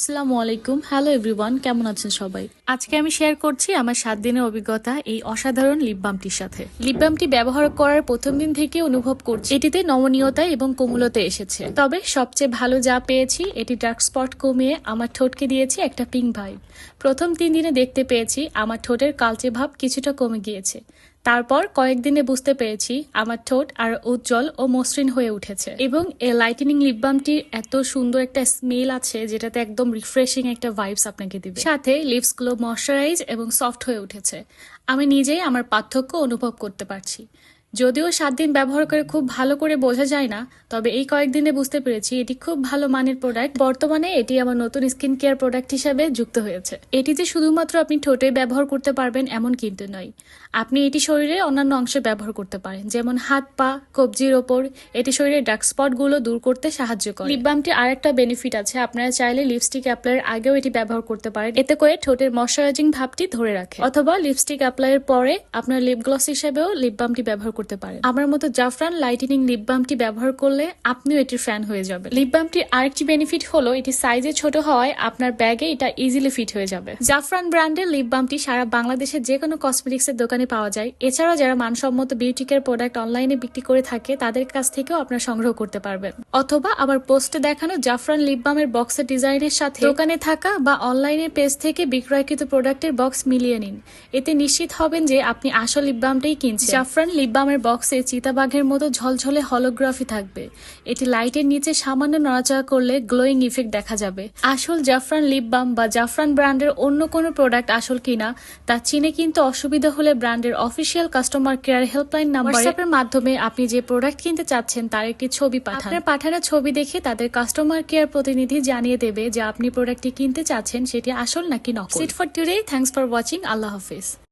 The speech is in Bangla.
আসসালামু আলাইকুম। হ্যালো এভরিওয়ান কেমন আছেন সবাই? আজকে আমি শেয়ার করছি আমার সাত দিনের অভিজ্ঞতা এই অসাধারণ লিপ বামটির সাথে। লিপ বামটি ব্যবহার করার প্রথম দিন থেকে অনুভব করছি। এটিতে নমনীয়তা এবং কোমলতা এসেছে। তবে সবচেয়ে ভালো যা পেয়েছি, এটি ডার্ক স্পট কমিয়ে আমার ঠোঁটকে দিয়েছে একটা পিঙ্ক ভাইব প্রথম তিন দিনে দেখতে পেয়েছি, আমার ঠোঁটের কালচে ভাব কিছুটা কমে গিয়েছে। তারপর কয়েকদিনে বুঝতে পেরেছি আমার ঠোঁট আর উজ্জ্বল ও মসৃণ হয়ে উঠেছে। এবং এই লাইটেনিং লিপ বামটির এত সুন্দর একটা স্মেল আছে যেটাতে একদম রিফ্রেশিং একটা ভাইবস আপনাকে দিবে। সাথে লিপসগুলো ময়শ্চারাইজ এবং সফট হয়ে উঠেছে। আমি নিজেই আমার পার্থক্য অনুভব করতে পারছি। যদিও সাত দিন ব্যবহার করে খুব ভালো করে বোঝা যায় না, তবে এই কয়েকদিনে বুঝতে পেরেছি এটি খুব ভালো মানের প্রোডাক্ট বর্তমানে এটি আমার নতুন স্কিন কেয়ার প্রোডাক্ট হিসাবে যুক্ত হয়েছে। এটি যে শুধুমাত্র আপনি ঠোঁটে ব্যবহার করতে পারবেন এমন কিন্তু নয়। আপনি এটি শরীরে অন্যান্য অংশে ব্যবহার করতে পারেন, যেমন হাত পা, কবজির ওপর। এটি শরীরের ডার্ক স্পটগুলো দূর করতে সাহায্য করে। লিপ বামটির আরেকটা বেনিফিট আছে, আপনারা চাইলে লিপস্টিক অ্যাপ্লাইয়ের আগেও এটি ব্যবহার করতে পারেন। এতে করে ঠোঁটের ময়শ্চারাইজিং ভাবটি ধরে রাখে। অথবা লিপস্টিক অ্যাপ্লাইয়ের পরে আপনার লিপ গ্লস হিসেবেও লিপ বামটি ব্যবহার করতে পারেন। আমার মতো জাফরান লাইটেনিং লিপ বামটি ব্যবহার করলে আপনিও এটির ফ্যান হয়ে যাবেন। লিপ বামটির আরেকটি বেনিফিট হলো, এটি সাইজে ছোট হওয়ায় আপনার ব্যাগে এটা ইজিলি ফিট হয়ে যাবে। জাফরান ব্র্যান্ডের লিপ বামটি সারা বাংলাদেশের যে কোনো কসমেটিক্সের দোকানে পাওয়া যায়। এছাড়াও যারা মানসম্মত বিউটি কেয়ার প্রোডাক্ট অনলাইনে বিক্রি করে থাকে, তাদের কাছ থেকেও আপনার সংগ্রহ করতে পারবেন। অথবা আবার পোস্টে দেখানো জাফরান লিপ বামের বক্সের ডিজাইনের সাথে দোকানে থাকা বা অনলাইনের পেজ থেকে বিক্রয়কৃত প্রোডাক্টের বক্স মিলিয়ে নিন। এতে নিশ্চিত হবেন যে আপনি আসল লিপ বামটাই কিনছেন। জাফরান লিপ বামের বক্সে চিতাবাঘের মতো ঝলঝলে হলোগ্রাফি থাকবে। এটি লাইটের নিচে সামান্য নড়াচড়া করলে গ্লোয়িং ইফেক্ট দেখা যাবে। আসল জাফরান লিপ বাম বা জাফরান ব্র্যান্ডের অন্য কোনো প্রোডাক্ট আসল কিনা তা চিনে কিন্তু অসুবিধা হলে ব্র্যান্ডের official customer care helpline number মাধ্যমে আপনি যে প্রোডাক্ট কিনতে চাচ্ছেন তার একটি ছবি পাঠান। আপনার পাঠানো ছবি দেখে তাদের কাস্টমার কেয়ার প্রতিনিধি জানিয়ে দেবে যে আপনি প্রোডাক্টটি কিনতে চাচ্ছেন সেটি আসল নাকি নকল। Seat for today thanks for watching Allah Hafiz.